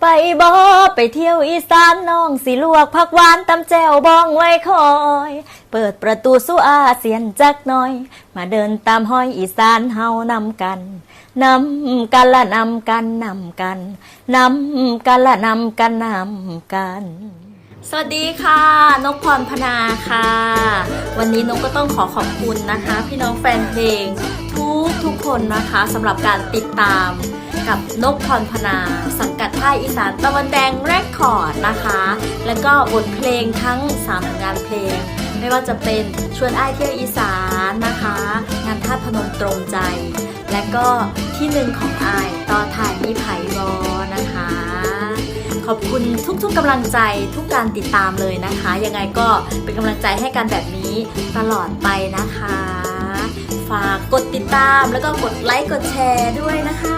ไปบ่ไปเที่ยวอีสานน้องสิลวกผักหวานตำแจวบองไว้คอย เปิดประตูสู่อาเซียนจักหน่อย มาเดินตามห้อยอีสานเฮานำกันนำกันละนำกันนำกันนำกันละนำกันนำกัน สวัสดีค่ะ นกพรพนาค่ะ วันนี้นกก็ต้องขอขอบคุณนะคะ พี่น้องแฟนเพลง ทุกทุกคนนะคะสำหรับการติดตาม กับนกพรพนา สังกัดค่ายอีสานตะวันแดงแรคคอร์ดนะคะ แล้วก็บทเพลงทั้ง3ผลงานเพลง ไม่ว่าจะเป็นชวนอ้ายเที่ยวอีสานนะคะ งานท่าพนมตรงใจ และก็ที่หนึ่งของอายต่อถ่ายมีไผ่รอนะคะขอบคุณทุกๆกำลังใจทุกการติดตามเลยนะคะ ยังไงก็เป็นกำลังใจให้กันแบบนี้ตลอดไปนะคะ ฝากกดติดตามแล้วก็กดไลค์กดแชร์ด้วยนะคะ